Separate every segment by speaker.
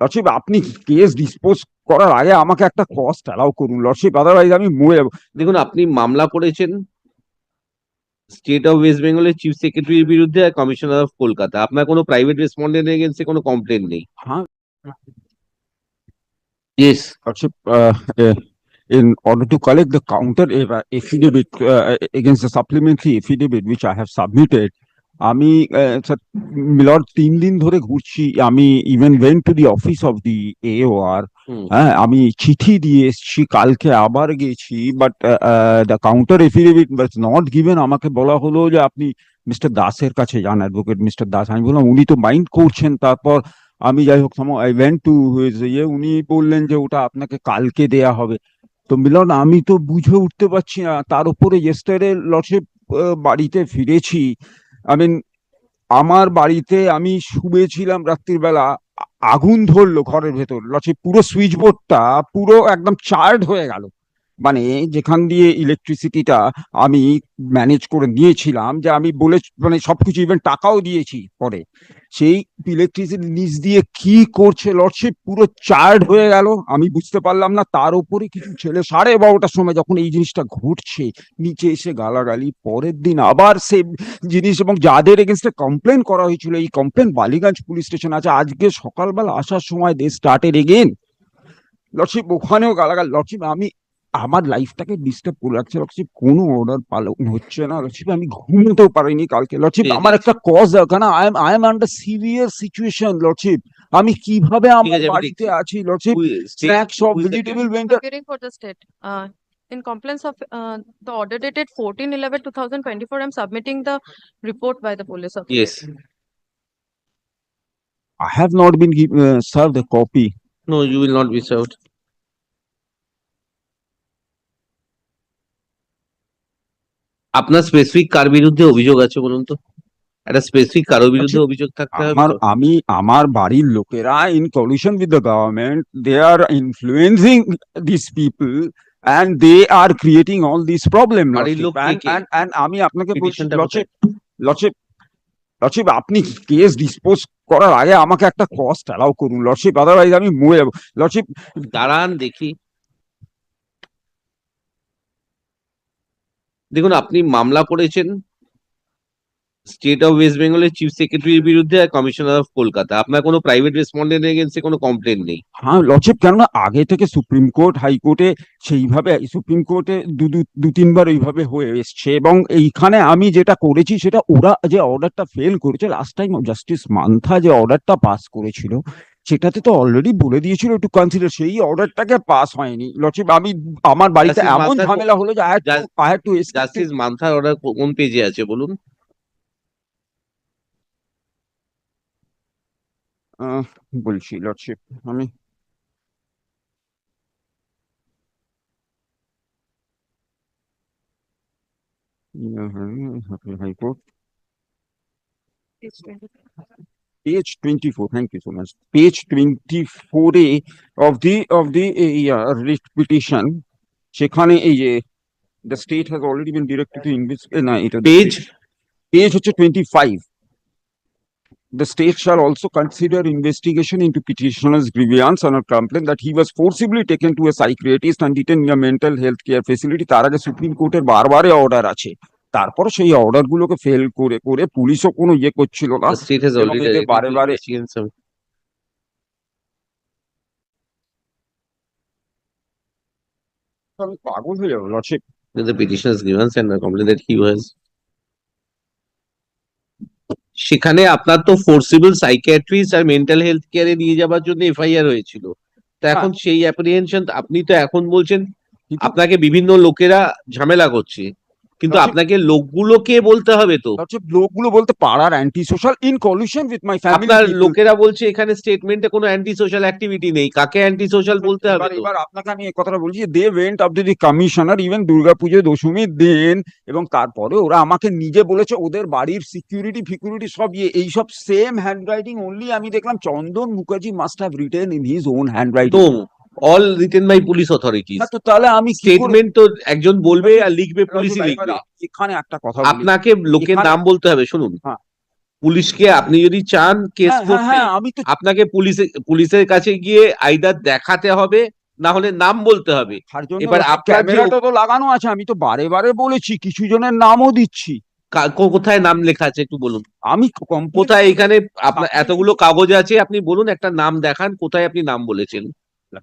Speaker 1: Lordship আপনি case dispose করার আগে আমাকে একটা কস্ট অ্যালাউ করুন। লর্ডশিপ আদারওয়াইজ আমি মরে যাব।
Speaker 2: দেখুন আপনি মামলা করেছেন স্টেট অফ ওয়েস্ট বেঙ্গলের চিফ সেক্রেটারির বিরুদ্ধে আর কমিশনার অফ কলকাতা। আপনার কোনো প্রাইভেট রেসপন্ডেন্ট এগেন্সে কোনো কমপ্লেন নেই।
Speaker 1: হ্যাঁ। Yes uh, in order to collect the counter affidavit uh, against the supplementary affidavit which I have submitted, আমি মিলর তিন দিন ধরে ঘুরছি। আমি even went to the office of the AOR
Speaker 2: আর
Speaker 1: হ্যাঁ আমি চিঠি দিয়ে এসেছি কালকে আবার গেছি but the counter affidavit but not given আমাকে বলা হলো যে আপনি মিস্টার দাসের কাছে যান অ্যাডভোকেট মিস্টার দাস। আমি বললাম উনি তো মাইন্ড করছেন তারপর আমি যাই হোক আই ওয়েন্ট টু ইয়ে উনি বললেন যে ওটা আপনাকে কালকে দেয়া হবে। তো মিলন আমি তো বুঝে উঠতে পারছি না তার উপরে ইয়েস্টারে লর্ডশিপ বাড়িতে ফিরেছি। আই মিন আমার বাড়িতে আমি শুয়েছিলাম রাত্রির বেলা আগুন ধরলো ঘরের ভেতর। লর্ডশিপ পুরো সুইচ বোর্ডটা পুরো একদম চার্ড হয়ে গেল। মানে যেখান দিয়ে ইলেকট্রিসিটিটা আমি ম্যানেজ করে নিয়েছিলাম, যে আমি বলে মানে সবকিছু ইভেন টাকাও দিয়েছি পরে। সেই ইলেকট্রিসিটি নিচ দিয়ে কি করছে লর্ডশিপ পুরো চার্ড হয়ে গেল। আমি বুঝতে পারলাম না, তার উপরে কিছু ছেলে সাড়ে বারোটার সময় যখন এই জিনিসটা ঘটছে, নিচে এসে গালাগালি, পরের দিন আবার সে জিনিস এবং যাদের এগেনস্টে কমপ্লেন করা হয়েছিল, এই কমপ্লেন বালিগঞ্জ পুলিশ স্টেশন আছে। আজকে সকালবেলা আসার সময় দে স্টার্টেড এগেন লর্ডশিপ ওখানেও গালাগাল লর্ডশিপ আমি আমার লাইফটাকে ডিস্টার্ব করে রাখছে লর্ডশিপ কোনো অর্ডার পালন হচ্ছে না লর্ডশিপ আমি ঘুমোতেও পারিনি কালকে লর্ডশিপ আমার একটা কজ দরকার না I am I am under severe situation lordship আমি কীভাবে আমার বাড়িতে আছি
Speaker 2: is- snacks of the-
Speaker 3: vegetable vendor the state, uh, in compliance of, uh, the order dated 2024, I'm submitting the report by the police officer.
Speaker 2: Yes,
Speaker 1: I have not been giv- uh, served a copy.
Speaker 2: no, you will not be served. আপনার specific কার বিরুদ্ধে অভিযোগ আছে বলুন তো? একটা specific কারও বিরুদ্ধে অভিযোগ থাকতে হবে
Speaker 1: আমার আমি আমার বাড়ির লোকেরা in collusion with the government they are influencing this people and they are creating all this problem
Speaker 2: বাড়ির লোক কে কে?
Speaker 1: আমি আপনাকে বলছি
Speaker 2: Petition টা
Speaker 1: লচিপ লচিপ লচিপ আপনি কেস ডিসপোজ করার আগে আমাকে একটা কস্ট অ্যালাউ করুন লর্ডশিপ আদারওয়াইজ আমি মরে যাব। লর্ডশিপ
Speaker 2: দাঁড়ান দেখি। দেখুন, আপনি মামলা করেছেন স্টেট অফ ওয়েস্ট বেঙ্গলের চিফ সেক্রেটারির বিরুদ্ধে আর কমিশনার অফ কলকাতা আপনার কোনো প্রাইভেট রেসপন্ডেন্ট এগেন্সে কোনো কমপ্লেন নেই।
Speaker 1: হ্যাঁ লর্ডশিপ কেননা আগে থেকে সুপ্রিম কোর্ট হাইকোর্টে সেইভাবে সুপ্রিম কোর্টে দু দু তিনবার ওইভাবে হয়ে এসছে এবং এইখানে আমি যেটা করেছি সেটা ওরা যে অর্ডারটা ফেল করেছে লাস্ট টাইম জাস্টিস মান্থা যে অর্ডারটা পাস করেছিল সেটাতে তো অলরেডি বলে দিয়েছিল একটু কনসিডার সেই অর্ডারটাকে পাস হয়নি লর্ডশিপ আমি আমার বাড়িতে এমন ঝামেলা হলো যে আই হ্যাড টু
Speaker 2: জাস্টিস মান্থার অর্ডার কোন পেজে আছে বলুন
Speaker 1: বলছি লর্ডশিপ আমি high court
Speaker 3: It's 20.
Speaker 1: page 24 thank you so much page 24a of the of the uh, uh, writ petition সেখানে এই যে the state has already been directed to investigate না এটা
Speaker 2: পেজ
Speaker 1: page হচ্ছে 25 the state shall also consider investigation into petitioner's grievance on a complaint that he was forcibly taken to a psychiatrist and detained in a mental health care facility তার আগে supreme কোর্টের বারবারে order আছে তারপর সেই order গুলোকে fail করে করে পুলিশও কোনো ইয়ে করছিল না। বারে বারে আমি পাগল হয়ে যাব lordship
Speaker 2: the petitioner's grievance and the complaint that he was সেখানে আপনার তো ফোর্সিবল সাইকিয়াট্রিস্ট আর মেন্টাল হেলথ কেয়ারে নিয়ে যাবার জন্য এফআইআর হয়েছিল। তো এখন সেই অ্যাপ্রিহেনশন আপনি তো এখন বলছেন আপনাকে বিভিন্ন লোকেরা ঝামেলা করছে। কিন্তু। আপনাকে লোকগুলোকে বলতে হবে তো।
Speaker 1: লোকগুলো বলতে পাড়ার anti social in collusion with my family
Speaker 2: আপনার লোকেরা বলছে এখানে স্টেটমেন্টে কোনো অ্যান্টি সোশ্যাল অ্যাক্টিভিটি নেই। কাকে অ্যান্টি সোশ্যাল বলতে হবে
Speaker 1: এবার আপনাকে আমি এই কথাটা বলছি they went up to the commissioner even Durga Puja দশমীর দিন এবং তারপরে ওরা আমাকে নিজে বলেছে ওদের বাড়ির সিকিউরিটি ফিকিউরিটি সব ইয়ে এইসব সেম হ্যান্ড রাইটিং অনলি আমি দেখলাম। Chandan Mukherjee must have written in his own hand writing
Speaker 2: তো all written by police authorities
Speaker 1: তো তাহলে আমি
Speaker 2: স্টেটমেন্ট তো একজন বলবে আর লিখবে পুলিশই লিখবে।
Speaker 1: এখানে একটা কথা
Speaker 2: আপনাকে লোকের নাম বলতে হবে শুনুন।
Speaker 1: হ্যাঁ।
Speaker 2: পুলিশকে আপনি যদি চান কেস
Speaker 1: হ্যাঁ, হ্যাঁ,
Speaker 2: করতে আপনাকে পুলিশে পুলিশের কাছে গিয়ে আইদার দেখাতে হবে না হলে নাম বলতে হবে। এবার আপনার
Speaker 1: ক্যামেরাটা তো লাগানো আছে আমি তো বারে বারে বলেছি কিছু জনের নামও দিচ্ছি।
Speaker 2: কোথায় নাম লেখা আছে একটু বলুন।
Speaker 1: আমি
Speaker 2: কোথায় এখানে আপনার এতগুলো কাগজ আছে আপনি বলুন একটা নাম দেখান কোথায় আপনি নাম বলেছেন।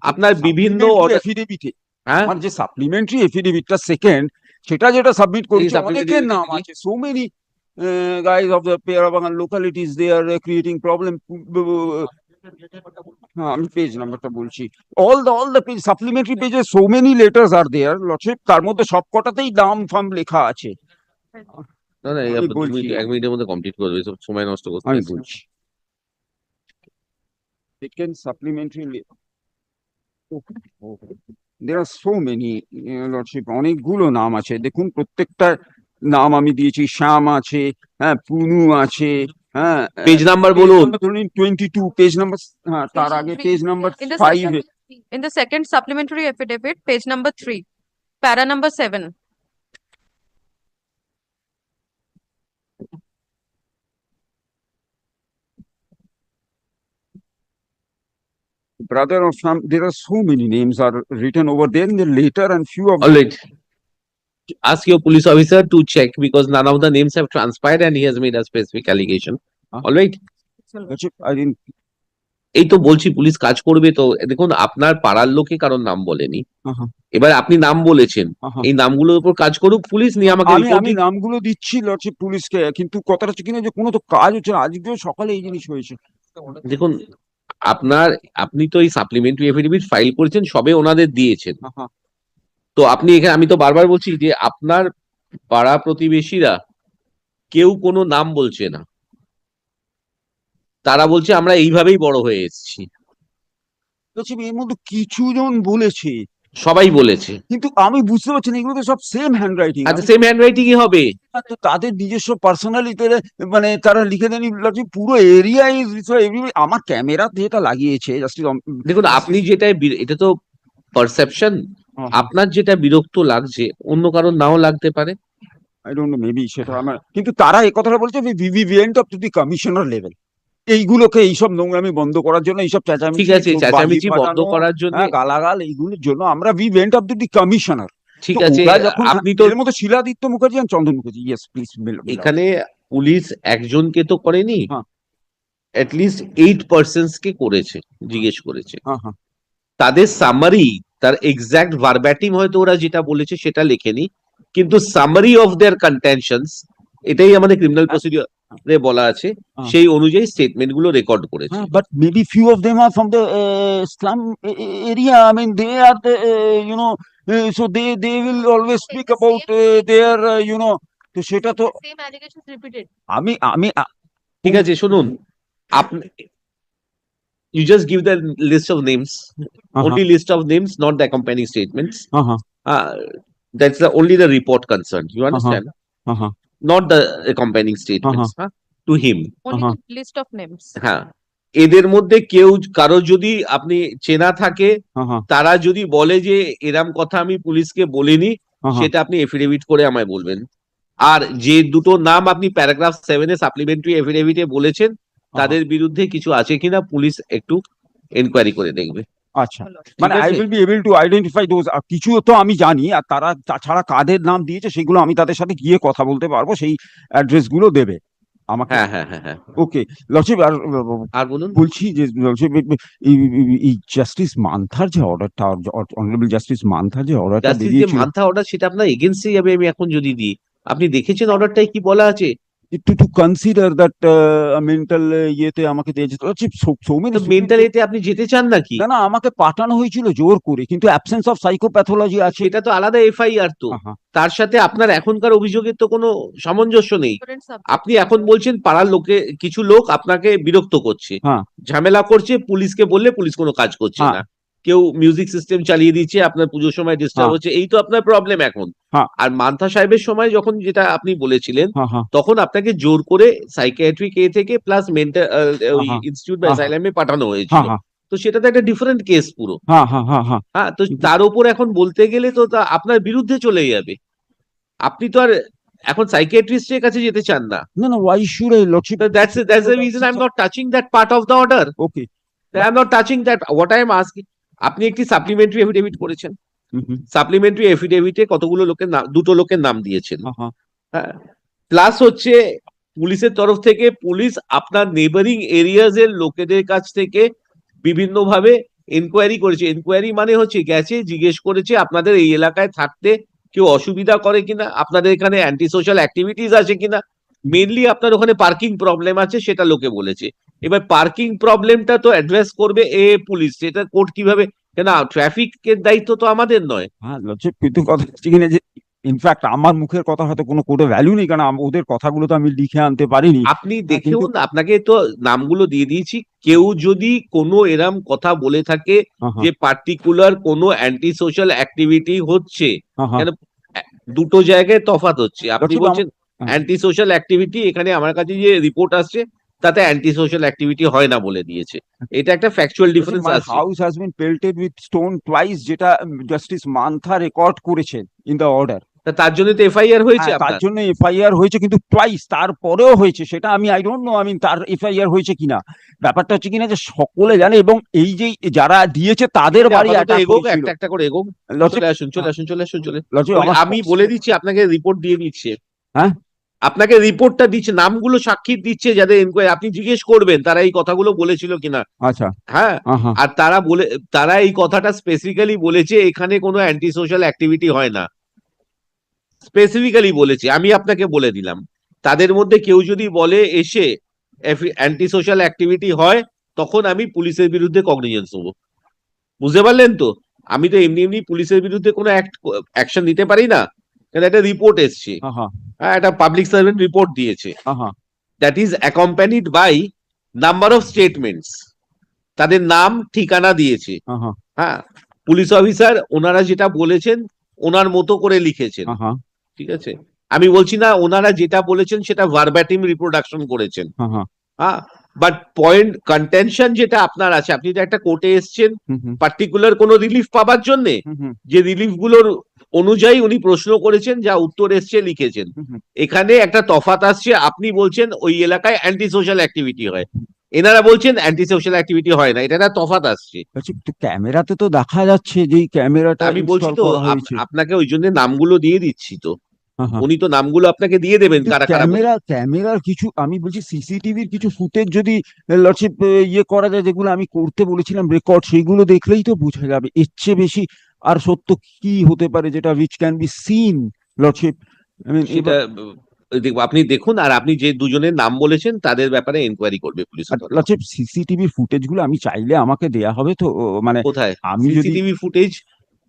Speaker 2: আপনার বিভিন্ন
Speaker 1: Supplementary
Speaker 2: order-
Speaker 1: affidavit এ,
Speaker 2: হ্যাঁ?
Speaker 1: আমার যে সাপ্লিমেন্টারি এফিডেভিটটা সেকেন্ড সেটা যেটা সাবমিট করেছে অনেকের নাম আছে। So many guys of the Peyarabagan localities they are creating problem হ্যাঁ আমি পেজ নাম্বারটা বলছি। All the all the page supplementary পেজে so many letters are there lordship তার মধ্যে সবকটাতেই দাম ফাম লেখা আছে।
Speaker 2: না না এক মিনিটের মধ্যে কমপ্লিট করবে এসব সময় নষ্ট করতে
Speaker 1: আমি। বলছি। Second supplementary there are so many lordship অনেকগুলো নাম আছে। দেখুন প্রত্যেকটা নাম আমি দিয়েছি। শ্যাম আছে হ্যাঁ পুনু আছে হ্যাঁ
Speaker 2: পেজ নাম্বার বলুন।
Speaker 1: ধরুন টোয়েন্টি টু পেজ নাম্বার হ্যাঁ তার আগে page number
Speaker 3: in the second supplementary affidavit page number three para number seven
Speaker 1: brother of some there are so many names are written over there in the later and few of
Speaker 2: all right ask your police officer to check because none of the names have transpired and he has made a specific allegation
Speaker 1: Huh?
Speaker 2: all right
Speaker 1: I didn't
Speaker 2: এই তো বলছি police কাজ করবে তো দেখুন আপনার পাড়ার লোকে কারোর নাম বলেনি। এবার আপনি নাম বলেছেন। এই নামগুলোর উপর কাজ করুক পুলিশ নিয়ে আমাকে
Speaker 1: আমি আমি। নামগুলো দিচ্ছি লর্ডশিপ পুলিশকে কিন্তু কথাটা হচ্ছে কিনা যে কোনো তো কাজ হচ্ছে না আজকেও সকালে এই জিনিস হয়েছে
Speaker 2: দেখুন আপনার আপনি তো এই সাপ্লিমেন্টারি এফিডেভিট ফাইল করেছেন সবে ওনাদের দিয়েছেন। তো আপনি এখানে আমি তো বারবার বলছি যে আপনার পাড়া প্রতিবেশীরা কেউ কোনো নাম বলছে না। তারা বলছে আমরা এইভাবেই বড় হয়ে এসেছি।
Speaker 1: এর মধ্যে কিছু জন বলেছে।
Speaker 2: সবাই বলেছে।
Speaker 1: কিন্তু আমি বুঝতে পারছি না এগুলো তো সব সেম হ্যান্ড রাইটিং
Speaker 2: আচ্ছা সেম হ্যান্ড রাইটিংই হবে
Speaker 1: তো তাদের নিজস্ব পার্সোনালিতে মানে তারা লিখে দেন পুরো এরিয়া ইজ আমার ক্যামেরা যেটা লাগিয়েছে জাস্টিস
Speaker 2: দেখুন আপনি যেটা এটা তো পারসেপশন আপনার যেটা বিরক্ত লাগছে অন্য কারণ নাও লাগতে পারে।
Speaker 1: আই ডোন্ট নো মেবি সেটা আমার কিন্তু তারা এই কথাটা বলছে we went off to the commissioner level এইগুলোকে এইসব নোংরামি বন্ধ করার জন্য এইসব চেঁচামেচি
Speaker 2: ঠিক আছে চেঁচামেচি বন্ধ করার জন্য
Speaker 1: হ্যাঁ, গালাগাল এইগুলোর জন্য আমরা we went off the commissioner
Speaker 2: ঠিক আছে আপনি তো
Speaker 1: এর মধ্যে শিলাদিত্য মুখার্জি আর চন্দন মুখার্জি। ইয়েস প্লিজ
Speaker 2: এখানে পুলিশ একজনকে তো করেনি
Speaker 1: হ্যাঁ।
Speaker 2: লিস্ট এইট পার্সনস কে করেছে জিজ্ঞেস করেছে।
Speaker 1: হ্যাঁ হ্যাঁ।
Speaker 2: তাদের সামারি তার এক্সাক্ট ভার্ব্যাটিম হয়তো ওরা যেটা বলেছে সেটা লেখেনি কিন্তু সামারি অফ দেয়ার কন্টেনশনস এটাই আমাদের ক্রিমিনাল প্রসিডিওরে বলা আছে
Speaker 1: হ্যাঁ।
Speaker 2: সেই অনুযায়ী স্টেটমেন্টগুলো রেকর্ড করেছে
Speaker 1: but maybe few of them are from the uh, slum a- a- area. I mean, they are the, uh, you know, uh, so they they will speak about uh, their, uh, you know, তো সেটা তো
Speaker 4: Same allegations repeated.
Speaker 1: আমি আমি
Speaker 2: ঠিক আছে শুনুন আপনি you just give the list of names
Speaker 1: আহা,
Speaker 2: only list of names not the accompanying statements
Speaker 1: আহা,
Speaker 2: uh, that's the only the report concerned you understand
Speaker 1: আহা,
Speaker 2: not the accompanying statements uh-huh. to him.
Speaker 3: Only
Speaker 1: Uh-huh.
Speaker 3: the list of names.
Speaker 2: হ্যাঁ। এদের মধ্যে কেউ কারও যদি আপনি চেনা থাকে তারা যদি বলে যে এরম কথা আমি পুলিশকে বলিনি সেটা আপনি এফিডেভিট করে আমায় বলবেন। আর যে দুটো নাম আপনি প্যারাগ্রাফ সেভেনে সাপ্লিমেন্টারি এফিডেভিটে বলেছেন তাদের বিরুদ্ধে কিছু আছে কিনা পুলিশ একটু এনকোয়ারি করে দেখবে।
Speaker 1: আচ্ছা। মানে
Speaker 2: I
Speaker 1: will be able to identify those কিছু তো আমি জানি আর তারা তাছাড়া কাদের নাম দিয়েছে সেগুলো আমি তাদের সাথে গিয়ে কথা বলতে পারব সেই অ্যাড্রেসগুলো দেবে আমাকে।
Speaker 2: হ্যাঁ হ্যাঁ হ্যাঁ হ্যাঁ।
Speaker 1: ওকে লর্ডশিপ আর
Speaker 2: আর বলুন।
Speaker 1: বলছি যে লর্ডশিপ এই জাস্টিস মান্থার যে অর্ডারটা অনারেবল জাস্টিস মান্থার যে অর্ডারটা বেরিয়েছিল
Speaker 2: মান্থা অর্ডার সেটা আপনার এগেন্সে যাবে আমি এখন যদি দিই। আপনি দেখেছেন অর্ডারটায় কি বলা আছে?
Speaker 1: To to consider that mental ইয়েতে আমাকে দিয়ে যেতে সো সো মেনি
Speaker 2: মেন্টাল এতে আপনি যেতে চান নাকি?
Speaker 1: না না আমাকে পাঠানো হয়েছিল জোর করে কিন্তু অ্যাবসেন্স অফ সাইকোপ্যাথোলজি আছে।
Speaker 2: এটা তো আলাদা এফআইআর তো। তার সাথে আপনার এখনকার অভিযোগের তো কোনো সামঞ্জস্য নেই। আপনি এখন বলছেন পাড়ার লোকে কিছু লোক আপনাকে বিরক্ত করছে।
Speaker 1: হ্যাঁ।
Speaker 2: ঝামেলা করছে পুলিশকে বললে পুলিশ কোনো কাজ করছে
Speaker 1: হ্যাঁ।
Speaker 2: না। কেউ মিউজিক সিস্টেম চালিয়ে দিচ্ছে আপনার পুজোর সময় ডিস্টার্ব
Speaker 1: হ্যাঁ।
Speaker 2: হচ্ছে এই তো আপনার প্রবলেম এখন
Speaker 1: হ্যাঁ।
Speaker 2: আর মান্থা সাহেবের সময় যখন যেটা আপনি বলেছিলেন
Speaker 1: হ্যাঁ
Speaker 2: তখন আপনাকে জোর করে সাইকিয়াট্রিক এ থেকে প্লাস মেন্টাল। ইনস্টিটিউট বা। অ্যাসাইলামে পাঠানো
Speaker 1: হ্যাঁ
Speaker 2: হয়েছিল
Speaker 1: হ্যাঁ
Speaker 2: তো সেটা তো একটা ডিফারেন্ট কেস পুরো
Speaker 1: হ্যাঁ
Speaker 2: তো তার উপর এখন বলতে গেলে তো তা আপনার বিরুদ্ধে চলে যাবে আপনি তো আর এখন সাইকিয়াট্রিস্টের কাছে যেতে চান না
Speaker 1: No, no, why should I, Lordship?
Speaker 2: That's that's the reason I am not touching that part of the order
Speaker 1: okay
Speaker 2: I am not touching that what I am asking আপনি একটি সাপ্লিমেন্টারি এফিডেভিট করেছেন. Supplementary এফিডেভিটে কতগুলো লোকের নাম দুটো লোকের নাম দিয়েছেন. হ্যাঁ। প্লাস হচ্ছে পুলিশের তরফ থেকে পুলিশ আপনার নেবারিং এরিয়াজ এর লোকেদের কাছ থেকে বিভিন্ন ভাবে এনকোয়ারি করেছে। এনকোয়ারি মানে হচ্ছে গেছে জিজ্ঞেস করেছে আপনাদের এই এলাকায় থাকতে কেউ অসুবিধা করে কিনা আপনাদের এখানে অ্যান্টি সোশ্যাল অ্যাক্টিভিটিস আছে কিনা। মেনলি আপনার ওখানে পার্কিং প্রবলেম আছে সেটা লোকে বলেছে। এবার পার্কিং প্রবলেমটা তো অ্যাড্রেস করবে এ পুলিশ সেটা কোর্ট কীভাবে? কেন ট্রাফিকের দায়িত্ব তো আমাদের নয়।
Speaker 1: হ্যাঁ কিন্তু কথা কিনা যে ইনফ্যাক্ট আমার মুখের কথা হয়তো কোনো কোর্টে ভ্যালু নেই কারণ ওদের কথাগুলো তো আমি লিখে আনতে পারিনি।
Speaker 2: আপনি
Speaker 1: কিন্তু-
Speaker 2: দেখেও আপনাকে তো নামগুলো দিয়ে দিয়েছি। কেউ যদি কোনো এরম কথা বলে থাকে যে পার্টিকুলার কোনো অ্যান্টি সোশ্যাল অ্যাক্টিভিটি হচ্ছে দুটো জায়গায় তফাত হচ্ছে। আপনি বলছেন
Speaker 1: হ্যাঁ।
Speaker 2: অ্যান্টি সোশ্যাল অ্যাক্টিভিটি এখানে আমার কাছে যে রিপোর্ট আসছে তাতে অ্যান্টি সোশ্যাল অ্যাক্টিভিটি হয় না বলে দিয়েছে। এটা একটা ফ্যাকচুয়াল ডিফারেন্স আছে।
Speaker 1: house has been pelted with stone twice যেটা জাস্টিস মান্থা রেকর্ড করেছেন ইন দ্য অর্ডার
Speaker 2: তার জন্য তো এফআইআর হয়েছে
Speaker 1: হ্যাঁ, তার জন্য এফআইআর হয়েছে কিন্তু টুয়াইস তারপরেও হয়েছে সেটা আমি আই ডোন্ট নো আমি তার এফআইআর হয়েছে কিনা। ব্যাপারটা হচ্ছে কিনা যে সকলে জানে এবং এই যে যারা দিয়েছে তাদের বাড়ি অ্যাটাক
Speaker 2: এগোক একটা একটা করে এগোক।
Speaker 1: লর্ডশিপ
Speaker 2: চলে আসুন চলে আসুন চলে আসুন চলে আমি বলে দিচ্ছি আপনাকে রিপোর্ট দিয়ে দিচ্ছে।
Speaker 1: হ্যাঁ?
Speaker 2: আপনাকে রিপোর্টটা দিচ্ছে নামগুলো সাক্ষী দিচ্ছে যাদের এনকোয়ারি আপনি জিজ্ঞেস করবেন তারা এই কথাগুলো বলেছিল কিনা।
Speaker 1: আচ্ছা।
Speaker 2: হ্যাঁ আর তারা বলে তারা এই কথাটা স্পেসিফিক্যালি বলেছে এখানে কোনো অ্যান্টি সোশ্যাল অ্যাক্টিভিটি হয় না। স্পেসিফিক্যালি বলেছে আমি আপনাকে বলে দিলাম। তাদের মধ্যে কেউ যদি বলে এসে অ্যান্টি সোশ্যাল অ্যাক্টিভিটি হয় তখন আমি পুলিশের বিরুদ্ধে কগনিজেন্স নেব। বুঝতে পারলেন তো? আমি তো এমনি এমনি পুলিশের বিরুদ্ধে কোনো অ্যাকশন নিতে পারি না। একটা রিপোর্ট এসছে। হ্যাঁ, একটা পাবলিক সার্ভেন্ট রিপোর্ট দিয়েছে। That is accompanied by number of statements তাদের নাম ঠিকানা দিয়েছে। হ্যাঁ পুলিশ অফিসার ওনারা যেটা বলেছেন ওনার মতো করে লিখেছেন। ঠিক আছে? আমি বলছি না ওনারা যেটা বলেছেন সেটা ভার্বাটিম রিপ্রোডাকশন করেছেন। হ্যাঁ বাট পয়েন্ট কন্টেনশন যেটা আপনার আছে আপনি যে একটা কোর্টে এসছেন। পার্টিকুলার কোনো রিলিফ পাবার জন্যে? যে রিলিফগুলোর অনুযায়ী উনি প্রশ্ন করেছেন যা উত্তর এসছে লিখেছেন। এখানে একটা তফাত আসছে আপনি বলছেন ওই এলাকায় অ্যান্টি সোশ্যাল অ্যাক্টিভিটি হয় এনারা বলছেন অ্যান্টি সোশ্যাল অ্যাক্টিভিটি হয় না এটা একটা তফাত আসছে।
Speaker 1: আচ্ছা, তো ক্যামেরাতে তো দেখা যাচ্ছে যে ক্যামেরাটা
Speaker 2: আমি বলছি তো আপনাকে ওই জন্য নামগুলো দিয়ে দিচ্ছি তো। উনি তো নামগুলো আপনাকে দিয়ে দেবেন কারা কারা
Speaker 1: ক্যামেরা ক্যামেরার কিছু আমি বলছি সিসিটিভির কিছু ফুটেজ যদি লর্ডশিপ ইয়ে করা যায় যেগুলো আমি করতে বলেছিলাম রেকর্ড সেইগুলো দেখলেই তো বোঝা যাবে। এর চেয়ে বেশি আর সত্য কি হতে পারে যেটা which can be seen lordship
Speaker 2: সেটা আপনি দেখুন আর আপনি যে দুজনের নাম বলেছেন তাদের ব্যাপারে এনকোয়ারি করবে পুলিশ।
Speaker 1: লর্ডশিপ সিসিটিভি ফুটেজগুলো আমি চাইলে আমাকে দেয়া হবে তো মানে
Speaker 2: কোথায়?
Speaker 1: আমি যদি
Speaker 2: সিসিটিভি ফুটেজ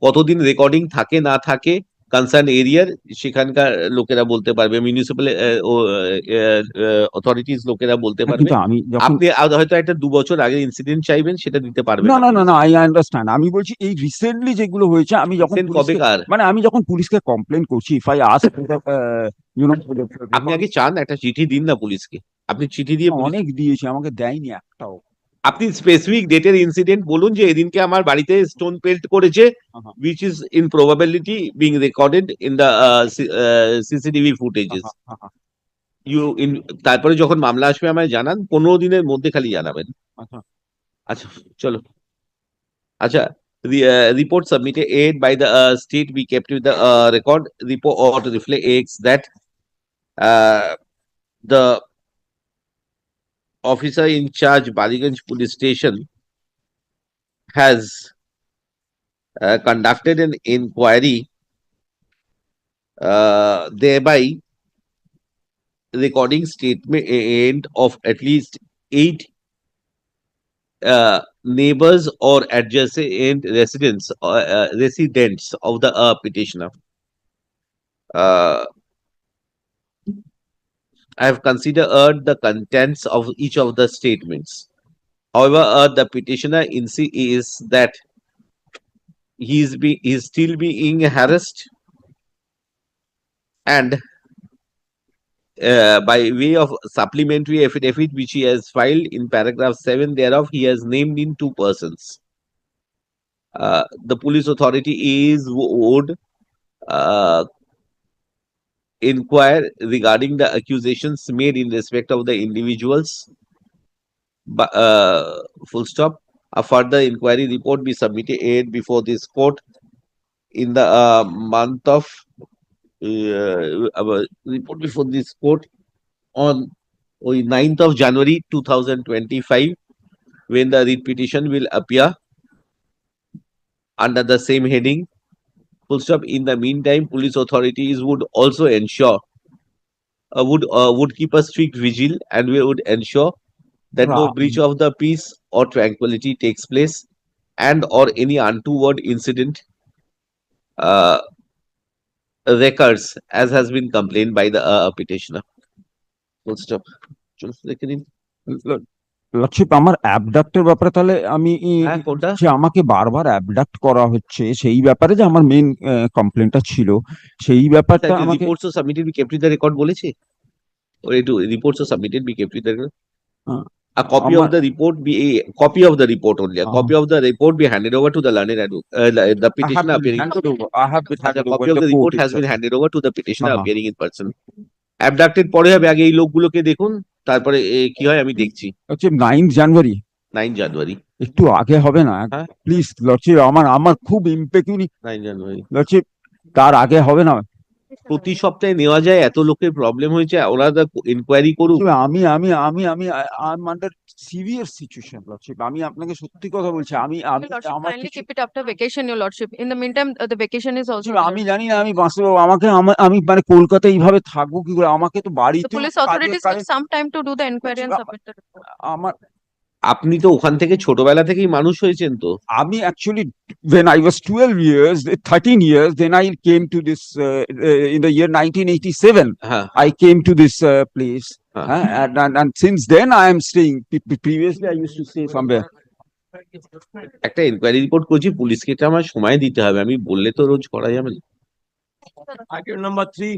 Speaker 2: কতদিন রেকর্ডিং থাকে না থাকে? কনসার্ন এরিয়ার সেখানকার লোকেরা বলতে পারবে মিউনিসিপ্যাল অথরিটিস লোকেরা বলতে পারবে।
Speaker 1: আমি
Speaker 2: আপনি হয়তো একটা দু বছর আগে ইনসিডেন্ট চাইবেন সেটা দিতে পারবে
Speaker 1: না না না না আই আন্ডারস্ট্যান্ড আমি বলছি এই রিসেন্টলি যেগুলো হয়েছে আমি যখন
Speaker 2: কবেকার
Speaker 1: মানে আমি যখন পুলিশকে কমপ্লেন করছি ইফ আই আস্ক
Speaker 2: আপনি আগে চান একটা চিঠি দিন না পুলিশকে। আপনি চিঠি দিয়ে
Speaker 1: অনেক দিয়েছি আমাকে দেয়নি একটাও।
Speaker 2: আপনি স্পেসিফিক ডেটের ইনসিডেন্ট বলুন যে এদিনকে আমার বাড়িতে স্টোন পেল্ট করেছে which is in probability being recorded in the
Speaker 1: CCTV footages
Speaker 2: you in তারপরে যখন মামলা আসবে আমায় জানান পনেরো দিনের মধ্যে খালি জানাবেন।
Speaker 1: আচ্ছা।
Speaker 2: আচ্ছা চলো। আচ্ছা report submitted aid by the uh, state be kept with the uh, record report reflects that uh, the officer in charge Baliganj police station has uh, conducted an inquiry uh, thereby recording statement of at least eight uh, neighbors or adjacent residents uh, uh, residents of the uh, petitioner. Uh, I have considered the contents of each of the statements. However, uh, the petitioner insists that he is be is still being harassed and uh, by way of supplementary affidavit which he has filed in paragraph 7 thereof he has named in two persons uh, the police authority is would uh, inquire regarding the accusations made in respect of the individuals. But, uh, full stop. A further inquiry report be submitted before this court in the uh, month of uh, report before this court on oh, 9th of January 2025 when the writ petition will appear under the same heading. Full stop. In the meantime, police authorities would also ensure uh, would uh, would keep a strict vigil and we would ensure that no breach of the peace or tranquility takes place and or any untoward incident uh, recurs as has been complained by the uh, petitioner. Full stop. চলো,
Speaker 1: লক্ষিপ আমার অ্যাবডাক্টের ব্যাপারে তাহলে আমি আমাকে বারবার abduct করা হচ্ছে সেই ব্যাপারে যে আমার মেইন কমপ্লেনটা ছিল সেই ব্যাপারটা আমাকে
Speaker 2: reports submitted be kept the record বলেছে? ওর একটু submitted be kept the
Speaker 1: record
Speaker 2: a copy of the report be copy of the report only copy of the report be handed to the copy of the report has been to the petitioner in person abducted পরে হবে আগে এই লোকগুলোকে দেখুন। তারপরে কি হয়? আমি দেখছি।
Speaker 1: হচ্ছে নাইন্থ জানুয়ারি
Speaker 2: নাইন জানুয়ারি
Speaker 1: একটু আগে হবে না?
Speaker 2: হ্যাঁ।
Speaker 1: প্লিজ লর্ডশিপ আমার আমার খুব ইম্পেকিউনি
Speaker 2: নাইন জানুয়ারি
Speaker 1: লর্ডশিপ তার আগে হবে না?
Speaker 2: প্রতি সপ্তাহে নেওয়া যায় এত লোকের প্রবলেম হয়েছে ওরা ইনকোয়ারি করুক।
Speaker 1: আমি আমি আমি আমি I am severe situation lordship আমি আপনাকে সত্যি কথা বলছি আমি আমি আমার
Speaker 3: keep it after vacation you lordship in the mean time the vacation is also
Speaker 1: আমি জানি না আমি বাসে আমাকে আমি মানে কলকাতায় এইভাবে থাকব কি করে? আমাকে তো বাড়িতে
Speaker 3: police authorities some time to do the inquiry and submit the report
Speaker 1: আমার
Speaker 2: আপনি তো ওখান থেকে ছোটবেলা থেকেই মানুষ হয়েছেন তো
Speaker 1: আমি actually when I was 12 years 13 years then I came to this uh, uh, in the year 1987
Speaker 2: হ্যাঁ
Speaker 1: I came to this uh, place
Speaker 2: Huh.
Speaker 1: uh, and, and and since then I am staying Pre- pre- previously I used to stay somewhere
Speaker 2: একটা inquiry report করছি পুলিশকে এটা আমার সময় দিতে হবে আমি বললে তো রোজ করা যাবে না
Speaker 4: number three,